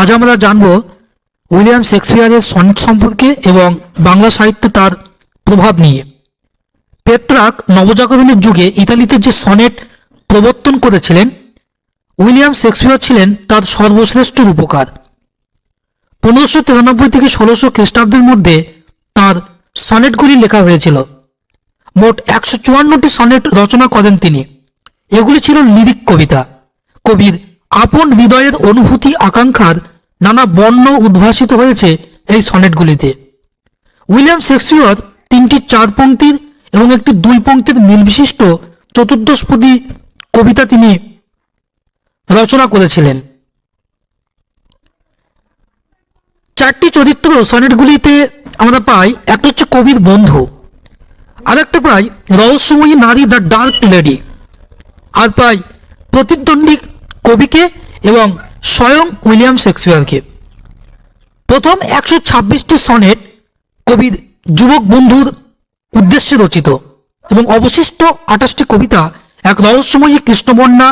আজ আমরা জানব উইলিয়াম শেক্সপিয়ারের সনেট সম্পর্কে এবং বাংলা সাহিত্যে তার প্রভাব নিয়ে। পেত্রাক নবজাগরণের যুগে ইতালিতে যে সনেট প্রবর্তন করেছিলেন, উইলিয়াম শেক্সপিয়ার ছিলেন তার সর্বশ্রেষ্ঠ রূপকার। পনেরোশো তিরানব্বই থেকে ষোলোশো খ্রিস্টাব্দের মধ্যে তার সনেটগুলি লেখা হয়েছিল। মোট একশো চুয়ান্নটি সনেট রচনা করেন তিনি। এগুলি ছিল লিরিক কবিতা। কবির আপন হৃদয়ের অনুভূতি আকাঙ্ক্ষার নানা বর্ণ উদ্ভাসিত হয়েছে এই সনেটগুলিতে। উইলিয়াম শেক্সপিয়র তিনটি চার পঙ্ক্তির এবং একটি দুই পঙ্ক্তির মিলবিশিষ্ট চতুর্দশপদী কবিতা তিনি রচনা করেছিলেন। চারটি চরিত্র সনেটগুলিতে আমরা পাই, একটা হচ্ছে কবির বন্ধু আর একটা পাই রহস্যময়ী নারী দ্য ডার্ক লেডি, আর পাই প্রতিদ্বন্দ্বী কবিকে এবং স্বয়ং উইলিয়াম শেক্সপিয়ারকে। প্রথম একশো ছাব্বিশটি সনেট কবির যুবক বন্ধুর উদ্দেশ্যে রচিত এবং অবশিষ্ট আঠাশটি কবিতা এক রহস্যময়ী কৃষ্ণবর্ণা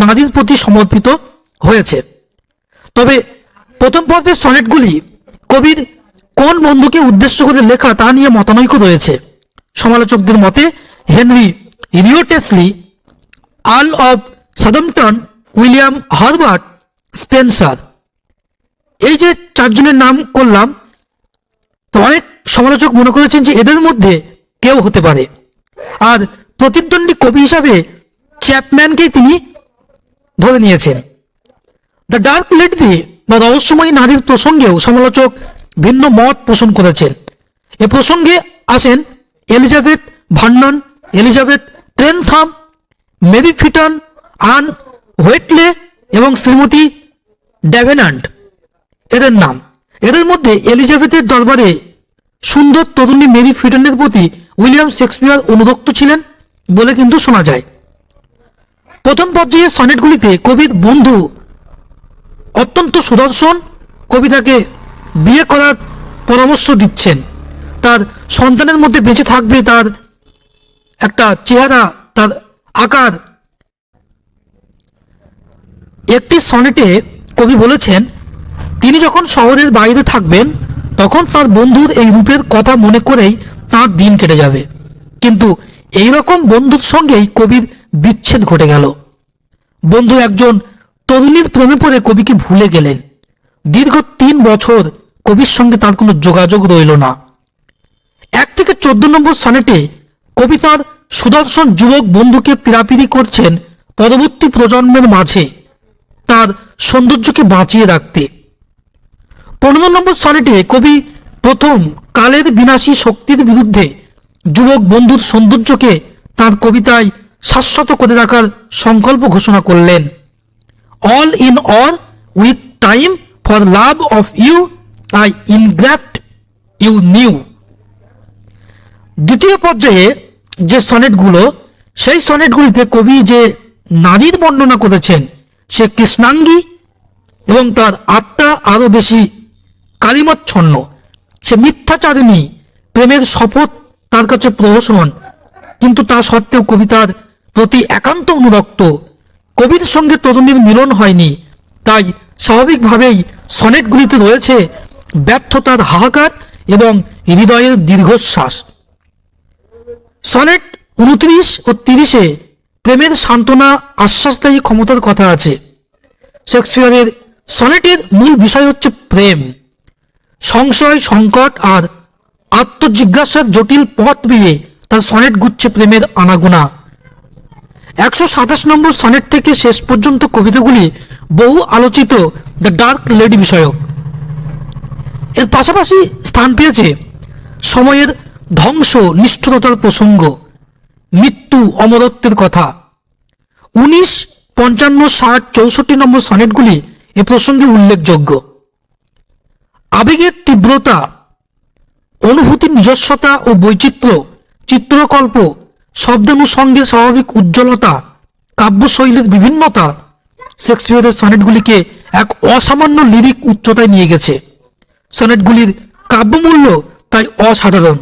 নারীর প্রতি সমর্পিত হয়েছে। তবে প্রথম পর্বের সনেটগুলি কবির কোন বন্ধুকে উদ্দেশ্য করে লেখা তা নিয়ে মতানৈক্য রয়েছে। সমালোচকদের মতে Henry Wriothesley Earl of Southampton William Herbert Spencer. এই যে চারজনের নাম করলাম, তো অনেক সমালোচক মনে করেছেন যে এদের মধ্যে কেউ হতে পারে। আর প্রতিদ্বন্দ্বী কবি হিসাবে চ্যাপম্যানকেই তিনি ধরে নিয়েছেন। দ্য ডার্ক লেডি বা রহস্যময়ী নারীর প্রসঙ্গেও সমালোচক ভিন্ন মত পোষণ করেছেন। এ প্রসঙ্গে আসেন Elizabeth Vernon, Elizabeth Trentham, Mary Fitton, Anne Whateley এবং শ্রীমতী ড্যাভেনান্ট এদের নাম। এদের মধ্যে এলিজাবেথের দরবারে সুন্দর তরুণী মেরি ফিটনের প্রতি উইলিয়াম শেক্সপিয়ার অনুরক্ত ছিলেন বলে কিন্তু শোনা যায়। প্রথম পর্যায়ে সনেটগুলিতে কবির বন্ধু অত্যন্ত সুদর্শন কবিতাকে বিয়ে করার পরামর্শ দিচ্ছেন। তার সন্তানের মধ্যে বেঁচে থাকবে তার একটা চেহারা, তার আকার একটি সনেটে কবি বলেছেন, তিনি যখন শহরের বাইরে থাকবেন, তখন তার বন্ধুর এই রূপের কথা মনে করেই তার দিন কেটে যাবে। কিন্তু এই রকম বন্ধুর সঙ্গেই কবির বিচ্ছেদ ঘটে গেল। বন্ধু একজন তরুণীর প্রেমে পড়ে কবিকে ভুলে গেলেন। দীর্ঘ তিন বছর কবির সঙ্গে তার কোনো যোগাযোগ রইল না। এক থেকে চোদ্দ নম্বর সনেটে কবি তার সুদর্শন যুবক বন্ধুকে পীড়াপিড়ি করছেন পরবর্তী প্রজন্মের মাঝে। তার সৌন্দর্যকে বাঁচিয়ে রাখতে। পনেরো নম্বর সনেটে কবি প্রথম কালের বিনাশী শক্তির বিরুদ্ধে যুবক বন্ধুর সৌন্দর্যকে তার কবিতায় শাশ্বত করে রাখার সংকল্প ঘোষণা করলেন। All in all with time for love of you I ingraft you new দ্বিতীয় পর্যায়ে যে সনেটগুলো, সেই সনেটগুলিতে কবি যে নারীর বর্ণনা করেছেন সে কৃষ্ণাঙ্গী এবং তার আত্মা আরও বেশি কালিমাচ্ছন্ন। সে মিথ্যাচারিণী, প্রেমের শপথ তার কাছে প্রহসন। কিন্তু তা সত্ত্বেও কবিতার প্রতি একান্ত অনুরক্ত। কবির সঙ্গে তরুণীর মিলন হয়নি। তাই স্বাভাবিকভাবেই সনেটগুলিতে রয়েছে ব্যর্থতার হাহাকার এবং হৃদয়ের দীর্ঘশ্বাস। সনেট উনত্রিশ ও তিরিশে প্রেমের সান্ত্বনা, আশ্বাসদায়ী ক্ষমতার কথা আছে। শেক্সপিয়ারের সনেটের মূল বিষয় হচ্ছে প্রেম। সংশয়, সংকট আর আত্মজিজ্ঞাসার জটিল পথ বেয়ে তার সনেট গুচ্ছে প্রেমের আনাগোনা। একশো সাতাশ নম্বর সনেট থেকে শেষ পর্যন্ত কবিতাগুলি বহু আলোচিত দ্য ডার্ক লেডি বিষয়ক। এর পাশাপাশি স্থান পেয়েছে সময়ের ধ্বংস, নিষ্ঠুরতার প্রসঙ্গ। মৃত্যু অমরত্বের কথা। উনিশ পঞ্চান্ন ষাট চৌষট্টি নম্বর সনেটগুলি এ প্রসঙ্গে উল্লেখযোগ্য। আবেগের তীব্রতা, অনুভূতির নিজস্বতা ও বৈচিত্র্য, চিত্রকল্প শব্দানুষঙ্গের স্বাভাবিক উজ্জ্বলতা, কাব্যশৈলীর বিভিন্নতা শেক্সপিয়ারের সনেটগুলিকে এক অসামান্য লিরিক উচ্চতায় নিয়ে গেছে। সনেটগুলির কাব্যমূল্য তাই অসাধারণ।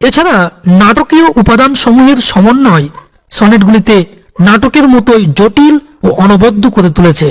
এছাড়া নাটকীয় উপাদান সমূহের সমন্বয় সনেটগুলিতে নাটকের মতোই জটিল ও অনবদ্য করে তুলেছে।